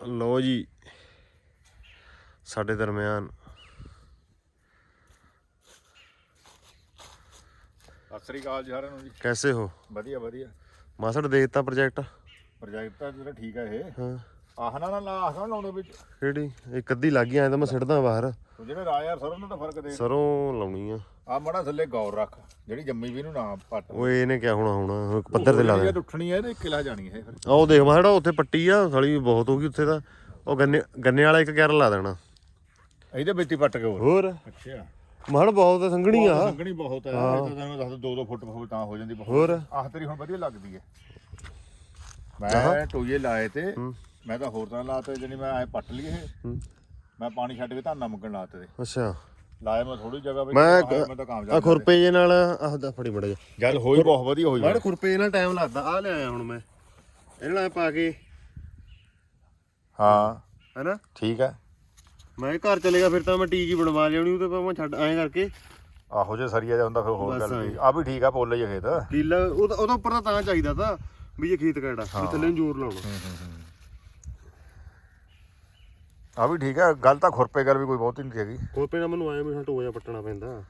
ਲੋ ਜੀ ਸਾਡੇ ਦਰਮਿਆਨ। ਸਤਿ ਸ੍ਰੀ ਅਕਾਲ ਜੀ ਸਾਰਿਆਂ ਨੂੰ ਜੀ। ਕੈਸੇ ਹੋ? ਵਧੀਆ ਵਧੀਆ। ਮਾਸੜ ਦੇਖਤਾ ਪ੍ਰੋਜੈਕਟ ਪ੍ਰੋਜੈਕਟ ਤਾਂ ਜਿਹੜਾ ਠੀਕ ਹੈ ਇਹ। ਹਾਂ। ਆਹ ਨਾ ਨਾ ਆਹ ਨਾ ਲਾਉਣੇ ਵਿੱਚ। ਕਿਹੜੀ? ਇੱਕ ਅੱਧੀ ਲੱਗ ਗਈ ਐ ਤਾਂ ਮੈਂ ਸਿੱਟਦਾ ਬਾਹਰ। ਤੂੰ ਜਿਹੜੇ ਰਾਹ ਯਾਰ ਸਰੋਂ ਨੂੰ ਤਾਂ ਫ਼ਰਕ ਦੇ। ਸਰੋਂ ਲਾਉਣੀ ਆ। ਆ ਮੜਾ ਥੱਲੇ ਗੌਰ ਰੱਖ ਜਿਹੜੀ ਜੰਮੀ ਵੀ ਨੂੰ ਨਾ ਪੱਟ। ਓਏ ਇਹਨੇ ਕਿਆ ਹੋਣਾ ਹੁਣ ਇੱਕ ਪੱਧਰ ਤੇ ਲਾ ਦੇ। ਜੇ ਉੱਠਣੀ ਹੈ ਇਹਦੇ ਕਿਲਾ ਜਾਣੀ ਹੈ ਇਹ ਫਿਰ। ਆਹ ਉਹ ਦੇਖ ਮਾਸੜਾ ਉੱਥੇ ਪੱਟੀ ਆ ਸਾਲੀ ਬਹੁਤ ਹੋ ਗਈ ਉੱਥੇ ਤਾਂ। ਉਹ ਗੰਨੇ ਗੰਨੇ ਵਾਲਾ ਇੱਕ ਲਾ ਦੇਣਾ। ਇਹਦੇ ਵਿੱਚ ਹੀ ਪੱਟ ਕੇ ਹੋਰ। ਅੱਛਾ। ਬਹੁਤ ਸੰਘਣੀ ਆ। ਸੰਗਣੀ ਬਹੁਤ ਹੈ। ਇਹ ਤਾਂ ਤੈਨੂੰ ਦੱਸ 2-2 ਫੁੱਟ ਹੋਵੇ ਤਾਂ ਹੋ ਜਾਂਦੀ ਬਹੁਤ। ਹੋਰ? ਆਹ ਤੇਰੀ ਹੁਣ ਵਧੀਆ ਲੱਗਦੀ ਹੈ ਮੈਂ ਟੋਏ ਲਾਏ ਤੇ ਹੂੰ। ਮੈਂ ਤਾਂ ਹੋਰ ਤਰ੍ਹਾਂ ਲਾਤੇ ਜਣੀ ਮੈਂ ਐ ਪੱਟ ਲਈ ਇਹ। ਹੂੰ। ਮੈਂ ਪਾਣੀ ਛੱਡ ਕੇ ਧਾਨਾ ਮੁੱਕਣ ਲਾਤੇ ਅੱਛਾ। ਲਾਏ ਮੈਂ ਥੋੜੀ ਜਗ੍ਹਾ ਵਿੱਚ ਮੈਂ ਮੈਂ ਮੈਂ ਤਾਂ ਕਾਮਯਾਬ ਆ ਖੁਰਪੇ ਜੇ ਨਾਲ ਆਹ ਦਾ ਫੜੀ ਮੜਾ ਜਾ। ਜਦ ਹੋਈ ਬਹੁਤ ਵਧੀਆ ਹੋਈ ਮਾਸੜ ਖੁਰਪੇ ਨਾਲ ਟਾਈਮ ਲੱਗਦਾ ਆ ਲਿਆਇਆ ਹੁਣ ਮੈਂ। ਇਹਨਾਂ ਨਾਲ ਪਾ ਕੇ। ਹਾਂ। ਹੈਨਾ? ਠੀਕ ਹੈ ਮੈਂ ਘਰ ਚਲੇਗਾ ਫਿਰ ਤਾਂ ਮੈਂ ਟੀਜੀ ਬਣਵਾ ਲਿਆਉਣੀ ਉਹ ਤੇ ਮੈਂ ਛੱਡ ਐਂ ਕਰਕੇ। ਆਹੋ ਜੇ ਸਰੀਆ ਹੁੰਦਾ ਫਿਰ ਹੋਰ ਗੱਲ ਆ ਵੀ ਠੀਕ ਆ ਪੋਲੇ ਹੀ ਆ ਖੇਤ ਕੀਲਾ ਉਹਦਾ ਉੱਪਰ ਤਾਂ ਤਾਂ ਚਾਹੀਦਾ ਤਾਂ ਵੀ ਇਹ ਖੇਤ ਕਿਹੜਾ ਥੱਲੇ ਨੂੰ ਜ਼ੋਰ ਲਾਉਣਾ। ਆ ਵੀ ਠੀਕ ਹੈ ਗੱਲ ਤਾਂ ਖੁਰਪੇ ਗੱਲ ਵੀ ਕੋਈ ਬਹੁਤੀ ਨਹੀਂ ਹੈਗੀ ਖੁਰਪੇ ਨਾਲ ਮੈਨੂੰ ਆਇਆ ਮੈਨੂੰ ਟੋਆ ਜਿਹਾ ਪੱਟਣਾ ਪੈਂਦਾ।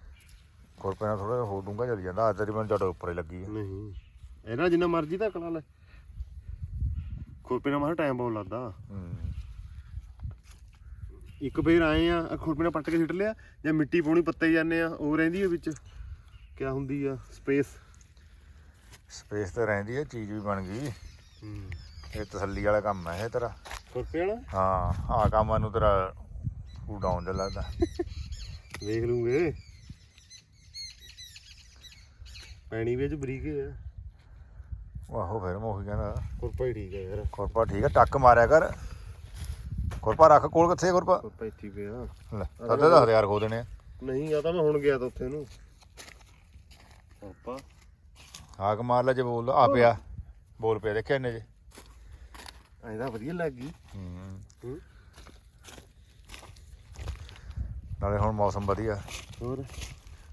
ਖੁਰਪੇ ਨਾਲ ਥੋੜਾ ਹੋ ਡੂੰਗਾ ਚੱਲ ਜਾਂਦਾ ਆ ਤੇਰੀ ਮੈਨੂੰ ਜੜ ਉੱਪਰੇ ਲੱਗੀ ਹੈ ਨਹੀਂ ਇਹਨਾਂ ਜਿੰਨਾ ਮਰਜ਼ੀ ਧੱਕ ਲਾ ਲੈ। ਖੁਰਪੇ ਨਾਲ ਮਾਰ ਟਾਈਮ ਬਹੁਤ ਲੱਗਦਾ। ਹੂੰ। ਇੱਕ ਫੇਰ ਆਏ ਆ ਆਹ ਖੁਰਪੇ ਨਾਲ ਪੱਟ ਕੇ ਸਿੱਟ ਲਿਆ ਜਾਂ ਮਿੱਟੀ ਪਾਉਣੀ ਪੱਤੇ ਜਾਂਦੇ ਆ ਉਹ ਰਹਿੰਦੀ ਹੈ ਵਿੱਚ। ਕਿਆ ਹੁੰਦੀ ਆ ਸਪੇਸ ਸਪੇਸ ਤੇ ਰਹਿੰਦੀ ਹੈ ਚੀਜ਼ ਵੀ ਬਣ ਗਈ। ਇਹ ਤਸੱਲੀ ਵਾਲਾ ਕੰਮ ਹੈ ਇਹ ਤੇਰਾ। ਖੁਰਪੇ ਵਾਲਾ? ਹਾਂ ਆ ਕੰਮ ਨੂੰ ਤੇਰਾ ਉਡਾਉਣ ਦਾ ਲੱਗਦਾ। ਵੇਖ ਲੂੰਗੇ। ਪੈਣੀ ਵਿੱਚ ਬਰੀਕ ਹੈ ਆਹੋ ਫਿਰ ਮੈਂ ਉਹੀ ਕਹਿੰਦਾ। ਖੁਰਪਾ ਹੀ ਠੀਕ ਹੈ ਯਾਰ। ਖੁਰਪਾ ਠੀਕ ਹੈ ਟੱਕ ਮਾਰਿਆ ਕਰ। ਖੁਰਪਾ ਰੱਖ ਕੋਲ ਕਿੱਥੇ ਖੁਰਪਾ? ਖੁਰਪਾ ਇੱਥੇ ਪਿਆ। ਲੈ ਸੱਦੇ ਦਾ ਹਜ਼ਾਰ ਖੋ ਦੇਣੇ। ਨਹੀਂ ਆ ਤਾਂ ਮੈਂ ਹੁਣ ਗਿਆ ਤਾਂ ਉੱਥੇ ਨੂੰ। ਖੁਰਪਾ। ਹਾਕ ਮਾਰ ਲੈ ਜੇ ਬੋਲ ਆ ਪਿਆ। ਬੋਲ ਪਿਆ ਦੇਖਿਆ ਇਹਨੇ ਜੇ? ਐਦਾ ਵਧੀਆ ਲੱਗ ਗਈ। ਹੂੰ। ਹੂੰ। ਨਾਲੇ ਹੁਣ ਮੌਸਮ ਵਧੀਆ। ਹੋਰ?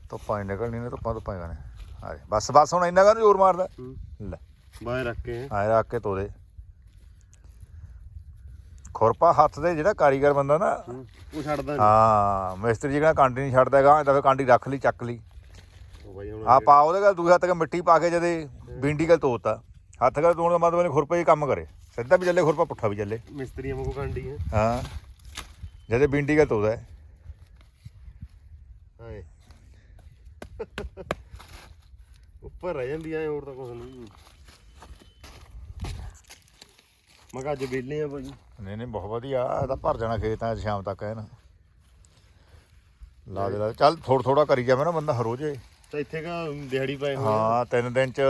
ਧੁੱਪਾਂ ਨਹੀਂ ਨਿਕਲਣੀ ਨੇ ਧੁੱਪਾਂ ਧੁੱਪਾਂ ਗਾਣੇ ਆ ਦੇ। ਬਸ ਬਸ ਹੁਣ ਇੰਨਾ ਕਾ ਜ਼ੋਰ ਮਾਰਦਾ? ਹੂੰ। ਲੈ। ਬਾਹਰ ਰੱਖ ਕੇ। ਆਏ ਰੱਖ ਕੇ ਤੋਦੇ ਖੁਰਪਾ ਹੱਥ ਦੇ ਜਿਹੜਾ ਕਾਰੀਗਰ ਬੰਦਾ ਨਾ। ਹੂੰ, ਉਹ ਛੱਡਦਾ ਨਹੀਂ ਹਾਂ ਮਿਸਤਰੀ ਜਿਹੜਾ ਕਾਂਡੀ ਨਹੀਂ ਛੱਡਦਾ ਹੈਗਾ ਇਹਦਾ ਫਿਰ ਕਾਂਡੀ ਰੱਖ ਲਈ ਚੱਕ ਲਈ। ਉਹ ਬਾਈ ਹੁਣ ਆ ਪਾ ਉਹਦੇ ਗੱਲ ਦੂਜੇ ਹੱਥ ਕੇ ਮਿੱਟੀ ਪਾ ਕੇ ਜਦੇ ਬਿੰਡੀ ਗੱਲ ਤੋਤਾ। ਹੱਥ ਗੱਲ ਤੋਣ ਦਾ ਮਤਲਬ ਖੁਰਪੇ ਹੀ ਕੰਮ ਕਰੇ। ਸਿੱਧਾ ਵੀ ਚੱਲੇ ਖੁਰਪਾ ਪੁੱਠਾ ਵੀ ਚੱਲੇ। ਮਿਸਤਰੀਆਂ ਵਾਂਗੂ ਕਾਂਡੀ ਹੈ ਹਾਂ। ਜਦੇ ਬਿੰਡੀ ਗੱਲ ਤੋਦਾ ਹੈ। ਹਾਏ। ਉੱਪਰ ਰਹਿ ਜਾਂਦੀ ਐ ਹੋਰ ਤਾਂ ਕੁਝ ਨਹੀਂ। ਮੈਂ ਕਿਹਾ ਅੱਜ ਵਿਹਲੇ ਆ ਭਾਈ। ਨਹੀਂ ਨਹੀਂ ਬਹੁਤ ਵਧੀਆ। ਇਹਦਾ ਭਰ ਜਾਣਾ ਖੇਤਾਂ 'ਚ ਸ਼ਾਮ ਤੱਕ ਹੈ ਨਾ ਲਾ ਦੇ ਲਾ ਦੇ। ਚੱਲ ਥੋੜਾ ਥੋੜਾ ਕਰੀ ਜਾਵੇ ਨਾ ਬੰਦਾ ਹਰੋਜੇ। ਤਾਂ ਇੱਥੇ ਕਾ ਦਿਹਾੜੀ ਪਏ ਹੋਏ ਆ। ਹਾਂ ਤਿੰਨ ਦਿਨ 'ਚ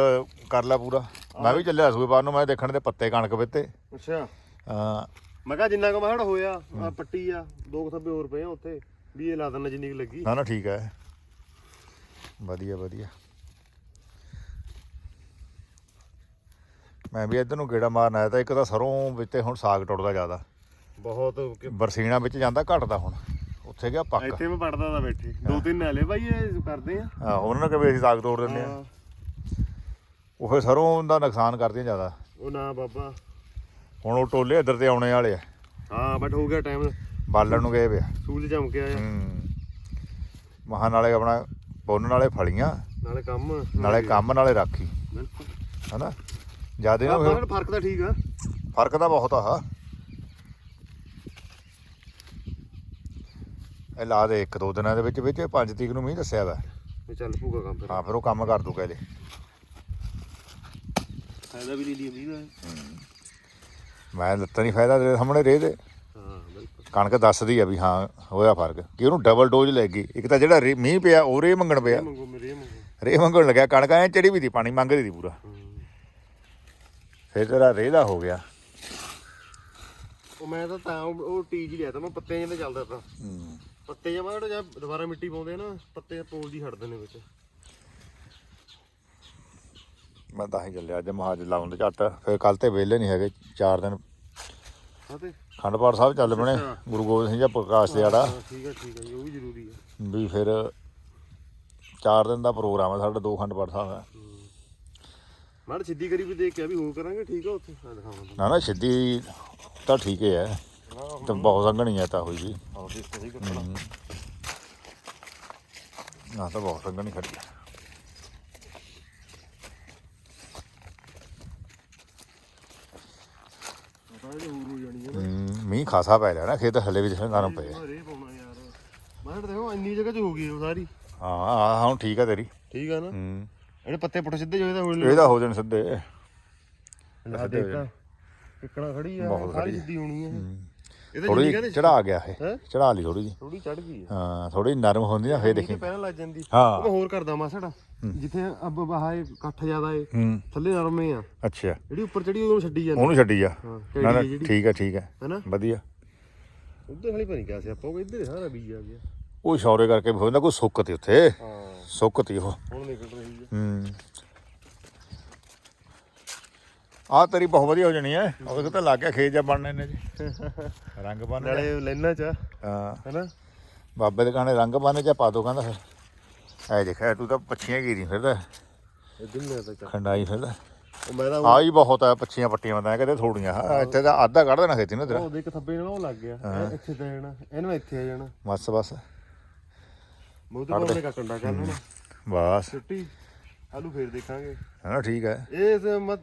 ਕਰ ਲੈ ਪੂਰਾ। ਮੈਂ ਵੀ ਚੱਲਿਆ ਸੂਏ ਬਾਹਰ ਨੂੰ ਮੈਂ ਦੇਖਣ ਦੇ ਪੱਤੇ ਕਣਕ ਵਿੱਤੇ। ਅੱਛਾ। ਹਾਂ। ਮੈਂ ਕਿਹਾ ਜਿੰਨਾ ਕੁ ਮਾਹੜ ਹੋਇਆ ਆ ਪੱਟੀ ਆ ਦੋ ਕੁ ਥੱਬੇ ਹੋਰ ਪਏ ਆ ਉੱਥੇ ਵੀ ਇਹ ਲਾ ਦੇਣਾ ਜਿੰਨੀ ਕੁ ਲੱਗੀ। ਨਾ ਨਾ ਠੀਕ ਹੈ ਵਧੀਆ ਵਧੀਆ। ਮੈਂ ਵੀ ਇੱਧਰ ਨੂੰ ਗੇੜਾ ਮਾਰਨ ਆਇਆ ਤਾਂ ਇੱਕ ਤਾਂ ਸਰੋਂ ਵਿੱਚ ਤੇ ਹੁਣ ਸਾਗ ਟੁੱਟਦਾ ਜ਼ਿਆਦਾ। ਬਹੁਤ ਕਿ- ਬਰਸੀਨਾ ਵਿੱਚ ਜਾਂਦਾ ਘਟਦਾ ਹੁਣ। ਉੱਥੇ ਗਿਆ ਪੱਕ। ਇੱਥੇ ਮੈਂ ਪੜਦਾ ਤਾਂ ਬੈਠੇ। ਦੋ ਤਿੰਨ ਨਾਲੇ ਭਾਈ ਇਹ ਕਰਦੇ ਆ। ਹਾਂ ਉਹਨਾਂ ਨੇ ਕਿਹਾ ਵੀ ਅਸੀਂ ਸਾਗ ਤੋੜ ਦਿੰਦੇ ਆ? ਹਾਂ, ਉਹ ਫਿਰ ਸਰੋਂ ਦਾ ਨੁਕਸਾਨ ਕਰਦੀਆਂ ਜ਼ਿਆਦਾ। ਉਹ ਨਾ ਬਾਬਾ। ਹੁਣ ਉਹ ਟੋਲੇ ਇੱਧਰ ਤੇ ਆਉਣੇ ਵਾਲੇ ਆ। ਹਾਂ ਬਟ ਹੋ ਗਿਆ ਟਾਈਮ ਬਾਲਣ ਨੂੰ ਗਏ ਪਿਆ ਸੂਰਜ ਚਮਕਿਆ ਆ ਹੂੰ। ਮਹਾਂ ਨਾਲੇ ਆਪਣਾ ਪੁੰਨ ਨਾਲੇ ਫਲੀਆਂ ਨਾਲੇ ਕੰਮ। ਨਾਲੇ ਕੰਮ ਨਾਲੇ ਰਾਖੀ। ਬਿਲਕੁਲ। ਹਨਾ? ਜਿਆਦੇ ਨਾ ਫਿਰ ਫ਼ਰਕ ਤਾਂ ਠੀਕ ਆ। ਫ਼ਰਕ ਤਾਂ ਬਹੁਤ ਆ। ਇਹ ਲਾ ਦੇ ਇੱਕ ਦੋ ਦਿਨਾਂ ਦੇ ਵਿੱਚ ਵਿੱਚ ਪੰਜ ਤਰੀਕ ਨੂੰ ਮੀਂਹ ਦੱਸਿਆ ਵਾ। ਚੱਲ ਪੂਗਾ ਕੰਮ ਫਿਰ। ਹਾਂ ਫਿਰ ਉਹ ਕੰਮ ਕਰ ਦੂ ਕਹਿੰਦੇ ਫਾਇਦਾ ਵੀ ਲੈ ਲਈ ਮੀਂਹ ਦਾ ਮੈਂ ਲੱਤਾਂ ਨਹੀਂ ਫਾਇਦਾ ਤੇਰੇ ਸਾਹਮਣੇ ਰੇ ਦੇ। ਹਾਂ ਬਿਲਕੁਲ। ਕਣਕ ਦੱਸਦੀ ਆ ਵੀ ਹਾਂ ਹੋਇਆ ਫ਼ਰਕ। ਕਿ ਉਹਨੂੰ ਡਬਲ ਡੋਜ਼ ਲੈ ਗਈ। ਇੱਕ ਤਾਂ ਜਿਹੜਾ ਰੇ- ਮੀਂਹ ਪਿਆ ਉਹ ਰੇ ਮੰਗਣ ਪਿਆ। ਮੰਗੋ ਮੇਰੇ ਮੰਗੋ। ਰੇ ਮੰਗਣ ਲੱਗਿਆ ਕਣਕ ਐ ਚੜੀ ਵੀ ਦੀ ਪਾਣੀ ਮੰਗਦੀ ਦੀ ਪੂਰਾ। ਹੂੰ। ਫਿਰ ਤੇਰਾ ਰੇ ਦਾ ਹੋ ਗਿਆ। ਉਹ ਮੈਂ ਤਾਂ ਤਾਂ ਉਹ ਉਹ ਟੀਜ ਹੀ ਲਿਆ ਤਾਂ ਮੈਂ ਪੱਤੇ ਜਿਹੇ ਤੇ ਚੱਲਦਾ ਤਾਂ। ਹੂੰ। ਪੱਤੇ ਜਾਂ ਮਾੜਾ ਜਾਂ ਦੁਬਾਰਾ ਮਿੱਟੀ ਪਾਉਂਦੇ ਆ ਨਾ ਪੱਤੇ ਪੋਲ ਦੀ ਛੱਡਦੇ ਨੇ ਵਿੱਚ। ਮੈਂ ਤਾਂ ਹੀ ਚੱਲਿਆ ਅੱਜ ਮਹਾਜ ਲਾਉਣ ਦੇ ਝੱਟ। ਫਿਰ ਕੱਲ ਤੇ ਵਿਹਲੇ ਨਹੀਂ ਹੈਗੇ ਚਾਰ ਦਿਨ ਹਾਂ ਤੇ ਖੰਡਪਾਠ ਸਾਹਿਬ ਚੱਲ ਪਣੇ। ਗੁਰੂ ਗੋਬਿੰਦ ਸਿੰਘ ਜੀ ਪ੍ਰਕਾਸ਼ ਦਿਹਾੜਾ ਹਾਂ, ਠੀਕ ਆ ਠੀਕ ਜੀ, ਉਹ ਵੀ ਜ਼ਰੂਰੀ ਆ ਵੀ ਫਿਰ ਚਾਰ ਦਿਨ ਦਾ ਪ੍ਰੋਗਰਾਮ ਹੈ ਸਾਡਾ ਦੋ ਖੰਡ ਪਾਠ ਸਾਹਿਬ ਹੈ। ਸਿੱਧੀ ਕਰੀ ਵੀ ਦੇਖ ਕੇ ਵੀ ਹੋਰ ਕਰਾਂਗੇ ਠੀਕ ਆ ਉੱਥੇ? ਆ ਦਿਖਾਵਾਂ। ਨਾ ਨਾ ਸਿੱਧੀ ਤਾਂ ਠੀਕ ਹੀ ਹੈ। ਤਾਂ ਬਹੁਤ ਸੰਘਣੀ ਹੈ ਤਾਂ ਹੋਈ ਜੀ ਨਾ ਤਾਂ ਬਹੁਤ ਸੰਘਣੀ ਖੜੀ ਹੈ। ਪਤਾ ਇਹ ਹੋਰ ਹੋ ਜਾਣੀ ਹੈ ਹੂੰ, ਮੀਂਹ ਖਾਸਾ ਪੈ ਰਿਹਾ ਨਾ ਖੇਤ ਹਲੇ ਵੀ ਦੇਖਣ ਗਰਮ ਪਏ ਆ। ਰੇ ਪਾਉਣਾ ਯਾਰ। ਮਾੜ ਦੇਖੋ ਇੰਨੀ ਜਗ੍ਹਾ 'ਚ ਹੋ ਗਈ ਉਹ ਸਾਰੀ। ਹਾਂ ਹਾਂ ਹੁਣ ਠੀਕ ਹੈ ਤੇਰੀ। ਠੀਕ ਆ ਨਾ? ਹੂੰ। ਇਹਦੇ ਪੱਤੇ ਪੁੱਟ ਸਿੱਧੇ ਜੋ ਇਹਦਾ ਹੋਣ ਇਹਦਾ ਹੋ ਜਾਣ ਸਿੱਧੇ। ਲਾ ਦੇਖਾ ਕਿੱਕਣਾ ਖੜੀ ਆ ਬਹੁਤ ਸਾਰੀ ਖੜੀ ਆ। ਸਿੱਧੀ ਹੋਣੀ ਆ ਇਹ। ਥੋੜੀ ਚੜਾ ਗਿਆ ਇਹ। ਹੈਂ? ਚੜਾ ਲਈ ਥੋੜੀ ਜੀ ਥੋੜੀ ਚੜ ਗਈ ਆ। ਹਾਂ ਥੋੜੀ ਨਰਮ ਹੁੰਦੀ ਨਾ ਫੇਰ ਦੇਖੀ। ਪਹਿਲਾਂ ਲੱਗ ਜਾਂਦੀ। ਹਾਂ। ਉਹ ਮੈਂ ਹੋਰ ਕਰਦਾ ਮਾਸੜ ਜਿੱਥੇ ਅਬ ਬਾਹਾਂ ਇਕੱਠ ਜ਼ਿਆਦਾ ਏ ਹੂੰ। ਥੱਲੇ ਨਰਮੇ ਆ। ਅੱਛਾ। ਜਿਹੜੀ ਉੱਪਰ ਚੜੀ ਉਹਨੂੰ ਛੱਡੀ ਜਾਂਦੀ। ਉਹਨੂੰ ਛੱਡੀ ਜਾ ਹਾਂ ਨਾ ਨਾ ਠੀਕ ਹੈ ਠੀਕ ਹੈ ਹੈਨਾ? ਵਧੀਆ। ਉਧਰ ਹਲੀ ਪਣੀ ਕਿਆ ਸੀ ਆਪਾਂ ਉਹ ਇੱਧਰ ਸਾਰਾ ਬੀਜ ਆ ਗਿਆ। ਉਹ ਸ਼ੌਰੇ ਕਰਕੇ ਹੁੰਦਾ ਕੋਈ ਸੁੱਕ ਤੀ ਉੱਥੇ। ਹਾਂ। ਸੁੱਕ ਤੀ ਉਹ। ਹੁਣ ਨਿਕਲ ਰਹੀ ਆ। ਹੂੰ। ਆ ਤੇਰੀ ਬਹੁਤ ਵਧੀਆ ਹੋ ਜਾਣੀ ਹੈ ਉਹ ਤਾਂ ਲੱਗ ਗਿਆ ਖੇਤ ਜਾ ਬਣਨੇ ਨੇ ਜੀ। ਰੰਗ ਬੰਨ ਨਾਲੇ ਲੈਣਾ ਚ। ਹਾਂ। ਹੈਨਾ? ਬਾਬੇ ਦੇ ਕਹਾਣੇ ਰੰਗ ਬੰਨ ਚਾ ਪਾ ਦੋ ਕਹਿੰਦਾ ਫਿਰ। ਐ ਦੇਖ ਐ ਤੂੰ ਤਾਂ ਪੱਛੀਆਂ ਘੀਰੀ ਫਿਰਦਾ। ਤਾਂ ਖੰਡਾਈ ਫਿਰਦਾ। ਮੈਂ ਤਾਂ ਆ ਹੀ ਬਹੁਤ ਹੈ ਪੱਛੀਆਂ ਪੱਟੀਆਂ ਮੈਂ ਕਹਿੰਦੇ ਥੋੜੀਆਂ। ਇੱਥੇ ਤਾਂ ਅੱਧਾ ਕੱਢ ਦੇਣਾ ਖੇਤੀ ਨੂੰ ਤੇਰਾ ਉਹ ਦੇਖ ਥੱਬੇ ਨਾਲ ਉਹ ਲੱਗ ਗਿਆ। ਇੱਥੇ ਤੇ ਜਾਣਾ। ਇਹਨੂੰ ਇੱਥੇ ਆ ਜਾਣਾ। ਬਸ ਬਸ। ਮੈਂ ਉਹਦੇ ਕੋਲ ਨੇ ਕੰਡਾ ਕਰ ਲੈਣਾ। ਬਸ। ਛੁੱਟੀ ਆਲੂ ਫੇਰ ਦੇਖਾਂਗੇ। ਹੈ ਠੀਕ ਹੈ ਇਹ ਤੇ ਮਤ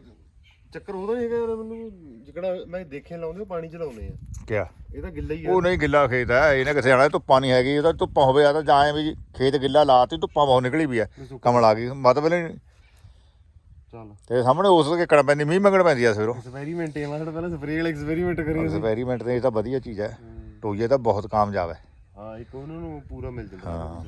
ਚੱਕਰ ਉਹਦਾ ਨਹੀਂ ਹੈਗਾ ਯਾਰ ਮੈਨੂੰ ਜਿਕੜਾ ਮੈਂ ਦੇਖੇ ਲਾਉਂਦੇ ਪਾਣੀ ਚ ਲਾਉਂਦੇ ਆ। ਕਿਆ? ਇਹ ਤਾਂ ਗਿੱਲਾ ਹੀ ਆ। ਉਹ ਨਹੀਂ ਗਿੱਲਾ ਖੇਤ ਹੈ ਇਹਨੇ ਕਿੱਥੇ ਜਾਣਾ ਧੁੱਪਾਂ ਨਹੀਂ ਹੈਗੀ ਉਹਦਾ ਧੁੱਪਾਂ ਹੋਵੇ ਆ ਤਾਂ ਜਾਂ ਐਂ ਵੀ ਖੇਤ ਗਿੱਲਾ ਲਾਤੀ ਧੁੱਪਾਂ ਬਹੁਤ ਨਿਕਲੀ ਵੀ ਆ ਕਮਲ ਆ ਗਈ ਮਤਲਬ ਨਹੀਂ। ਚੱਲ। ਤੇ ਸਾਹਮਣੇ ਉਸ ਕੇ ਕਣ ਪੈਂਦੀ ਮੀਂਹ ਮੰਗਣ ਪੈਂਦੀ ਆ ਸਵੇਰੋਂ। ਐਕਸਪੈਰੀਮੈਂਟ ਹੈ ਮਾਸੜ ਪਹਿਲਾਂ ਸਪਰੇਅ ਵਾਲਾ ਐਕਸਪੈਰੀਮੈਂਟ ਕਰੀ ਸੀ ਐਕਸਪੈਰੀਮੈਂਟ ਤੇ ਇਹ ਤਾਂ ਵਧੀਆ ਚੀਜ਼ ਹੈ ਟੋਈਏ ਤਾਂ ਬਹੁਤ ਕਾਮਯਾਬ ਹੈ। ਹਾਂ ਇੱਕ ਉਹਨਾਂ ਨੂੰ ਪੂਰਾ ਮਿਲ ਜਾਂਦਾ।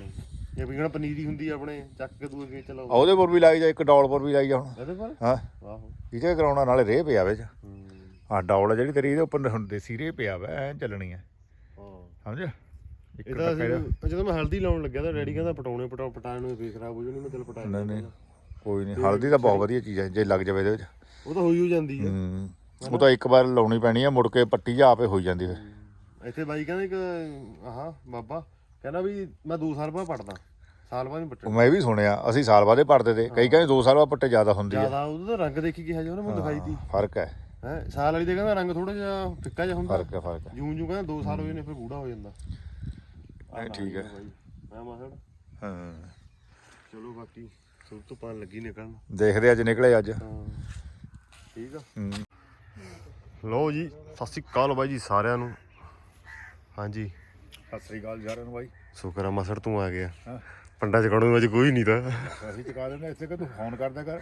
ਇਹ ਵੀ ਜਿਹੜਾ ਪਨੀਰੀ ਹੁੰਦੀ ਆ ਆਪਣੇ ਚੱਕ ਕੇ ਦੂਏ ਕੇ ਚਲਾਓ ਉਹਦੇ ਪਰ ਵੀ ਲਾਈ ਜਾ ਇੱਕ ਡੌਲ ਪਰ ਵੀ ਲਾਈ ਜਾ ਹੁਣ। ਇਹਦੇ ਪਰ? ਹਾਂ। ਆਹੋ। ਇਹਦੇ ਕਰਾਉਣਾ ਨਾਲੇ ਰੇਹ ਪਿਆ ਵਿੱਚ। ਹੂੰ। ਆ ਡੌਲ ਆ ਜਿਹੜੀ ਤੇਰੀ ਇਹਦੇ ਉੱਪਰ ਹੁਣ ਦੇਸੀ ਰੇਹ ਪਿਆ ਵਾ ਐ ਚੱਲਣੀ ਹੈ ਹਾਂ। ਸਮਝ? ਇੱਕ ਇਹਦਾ ਟੱਕਾ ਇਹਦਾ। ਅਸੀਂ ਜਦੋਂ ਮੈਂ ਹਲਦੀ ਲਾਉਣ ਲੱਗਿਆ ਤਾਂ ਡੈਡੀ ਕਹਿੰਦਾ ਪਟਾਉਣੇ ਪਟਾਉ ਪਟਾਣ ਨੂੰ ਫੇਰ ਖਰਾਬ ਹੋ ਜਾਣੀ ਮੈਂ ਚੱਲ ਪਟਾ ਨਹੀਂ ਨਹੀਂ। ਕੋਈ ਨਹੀਂ ਹਲਦੀ ਤਾਂ ਬਹੁਤ ਵਧੀਆ ਚੀਜ਼ ਹੈ ਜੇ ਲੱਗ ਜਾਵੇ ਇਹਦੇ ਵਿੱਚ। ਉਹ ਤਾਂ ਹੋਈ ਹੋ ਜਾਂਦੀ ਹੈ ਹੂੰ। ਉਹ ਤਾਂ ਇੱਕ ਵਾਰ ਲਾਉਣੀ ਪੈਣੀ ਆ ਮੁੜ ਕੇ ਪੱਟੀ ਜਾ ਆਪੇ ਹੋਈ ਜਾਂਦੀ ਫਿਰ। ਇੱਥੇ ਬਾਈ ਕਹਿੰਦਾ ਇੱਕ ਆਹ ਬਾਬਾ। ਕਹਿੰਦਾ ਵੀ ਮੈਂ 2 ਸਾਲ ਬਾਅਦ ਪੜਦਾ ਸਾਲ ਬਾਅਦ ਨਹੀਂ ਉਹ ਪਟਣਾ ਮੈਂ ਵੀ ਸੁਣਿਆ ਅਸੀਂ ਸਾਲ ਬਾਅਦੇ ਪੜਦੇ ਤੇ ਕਈ ਕਹਿੰਦੇ 2 ਸਾਲ ਬਾਅਦ ਪੱਟੇ ਜ਼ਿਆਦਾ ਹੁੰਦੀ ਆ। ਜ਼ਿਆਦਾ ਉਹਦਾ ਰੰਗ ਦੇਖੀ ਕਿਹਾ ਜੀ ਉਹਨੇ ਮੈਨੂੰ ਦਿਖਾਈ ਤੀ। ਫ਼ਰਕ ਹੈ। ਹੈ ਸਾਲ ਵਾਲੀ ਦੇ ਕਹਿੰਦਾ ਰੰਗ ਥੋੜਾ ਜਿਹਾ ਫਿੱਕਾ ਜਿਹਾ ਹੁੰਦਾ। ਫ਼ਰਕ ਹੈ ਫ਼ਰਕ ਹੈ। ਜੂੰ ਜੂੰ ਕਹਿੰਦਾ 2 ਸਾਲ ਹੋ ਜਾਣੇ ਫਿਰ ਗੂੜਾ ਹੋ ਜਾਂਦਾ। ਨਹੀਂ ਠੀਕ ਹੈ। ਬਾਈ ਮੈਂ ਮਾਸੜ। ਹਾਂ। ਚਲੋ ਬਾਕੀ ਤੋਂ ਪਾਣ ਲੱਗੀ ਨਿਕਲਣ। ਦੇਖਦੇ ਅੱਜ ਨਿਕਲੇ ਅੱਜ। ਹਾਂ ਠੀਕ ਆ। ਹੂੰ। ਲਓ ਜੀ ਸਤਿ ਸ਼੍ਰੀ ਅਕਾਲ ਬਾਈ ਜੀ ਸਾਰਿਆਂ ਨੂੰ। ਹਾਂਜੀ। ਸਤਿ ਸ੍ਰੀ ਅਕਾਲ ਸਾਰਿਆਂ ਨੂੰ ਬਾਈ। ਸ਼ੁਕਰ ਆ ਮਾਸੜ ਤੂੰ ਆ ਗਿਆ। ਹਾਂ। ਪੰਡਾ ਚਕਾਉਣ ਅੱਜ ਕੋਈ ਨਹੀਂ ਤਾਂ। ਅਸੀਂ ਚੁਕਾ ਦਿੰਦੇ ਇੱਥੇ ਕਿ ਤੂੰ ਫੋਨ ਕਰਦਾ ਕਰ।